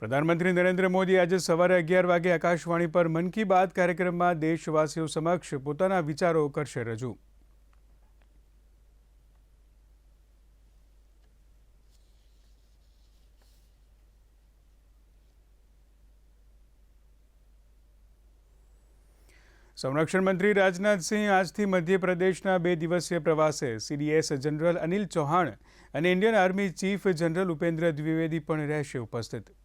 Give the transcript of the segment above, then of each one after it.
પ્રધાનમંત્રી નરેન્દ્ર મોદી આજે સવારે અગિયાર વાગે આકાશવાણી પર મન કી બાત કાર્યક્રમમાં દેશવાસીઓ સમક્ષ પોતાના વિચારો કરશે રજૂ. સંરક્ષણ મંત્રી રાજનાથસિંહ આજથી મધ્યપ્રદેશના બે દિવસીય પ્રવાસે. સીડીએસ જનરલ અનિલ ચૌહાણ અને Indian army chief general Upendra Dwivedi પણ રહેશે ઉપસ્થિત.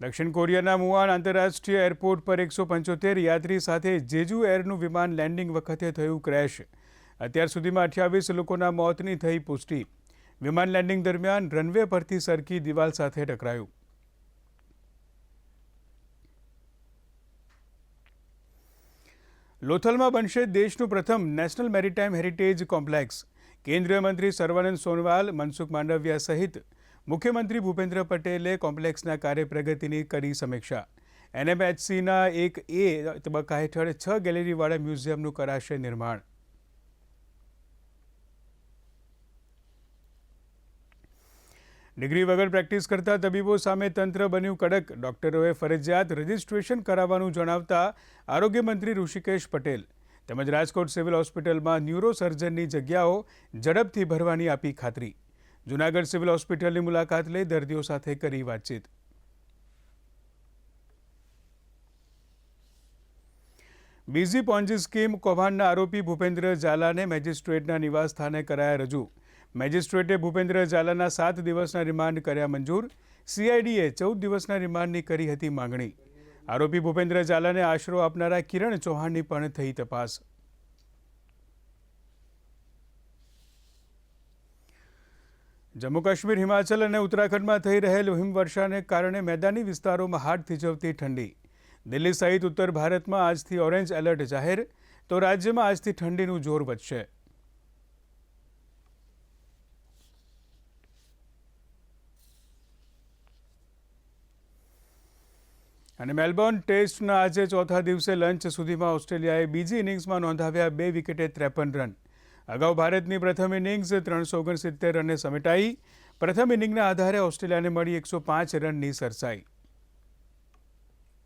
દક્ષિણ કોરિયાના મુવાન આંતરરાષ્ટ્રીય એરપોર્ટ પર એકસો પંચોતેર યાત્રી સાથે જેજુ એરનું વિમાન લેન્ડિંગ વખતે થયું ક્રેશ. અત્યાર સુધીમાં અઠ્યાવીસ લોકોના મોતની થઈ પુષ્ટિ. વિમાન લેન્ડિંગ દરમિયાન રનવે પરથી સરકી દિવાલ સાથે ટકરાયું. લોથલમાં બનશે દેશનું પ્રથમ નેશનલ મેરીટાઈમ હેરિટેજ કોમ્પ્લેક્સ. કેન્દ્રીય મંત્રી સર્વાનંદ સોનવાલ, મનસુખ માંડવિયા સહિત મુખ્યમંત્રી ભૂપેન્દ્ર પટેલે કોમ્પ્લેક્સના કાર્ય પ્રગતિની કરી સમીક્ષા. એનએમએચસીના એક એ તબક્કા હેઠળ છ ગેલેરીવાળા મ્યુઝિયમનું કરાશે નિર્માણ. ડિગ્રી વગર પ્રેક્ટિસ કરતા તબીબો સામે તંત્ર બન્યું કડક. ડોક્ટરોએ ફરજિયાત રજીસ્ટ્રેશન કરાવવાનું જણાવતા આરોગ્યમંત્રી ઋષિકેશ પટેલ તેમજ રાજકોટ સિવિલ હોસ્પિટલમાં ન્યુરો સર્જનની જગ્યાઓ ઝડપથી ભરવાની આપી ખાતરી. જૂનાગઢ સિવિલ હોસ્પિટલની મુલાકાત લઈ દર્દીઓ સાથે કરી વાતચીત. બીજી પોન્જી સ્કીમ કૌભાંડના આરોપી ભૂપેન્દ્ર ઝાલાને મેજિસ્ટ્રેટના નિવાસ સ્થાને કરાયા રજૂ. મેજિસ્ટ્રેટે ભૂપેન્દ્ર ઝાલાના સાત દિવસના રિમાન્ડ કર્યા મંજૂર. સીઆઈડીએ ચૌદ દિવસના રિમાન્ડની કરી હતી માંગણી. આરોપી ભૂપેન્દ્ર ઝાલાને આશરો આપનારા કિરણ ચૌહાણની પણ થઈ તપાસ. જમ્મુ કાશ્મીર હિમાચલ અને ઉત્તરાખંડમાં થઈ રહેલ હિમવર્ષાને કારણે મેદાની વિસ્તારોમાં હાડ થીજવતી ઠંડી. દિલ્હી સહિત ઉત્તર ભારતમાં આજથી ઓરેન્જ એલર્ટ જાહેર, તો રાજ્યમાં આજથી ઠંડીનું જોર વધશે. અને મેલબોર્ન ટેસ્ટના આજે ચોથા દિવસે લંચ સુધીમાં ઓસ્ટ્રેલિયાએ બીજી ઇનિંગ્સમાં નોંધાવ્યા બે વિકેટે ત્રેપન રન. અગાઉ ભારતની પ્રથમ ઇનિંગ્સ ત્રણસો ઓગણસિત્તેર રને સમેટાઈ. પ્રથમ ઇનિંગના આધારે ઓસ્ટ્રેલિયાને મળી એકસો પાંચ રનની સરસાઈ.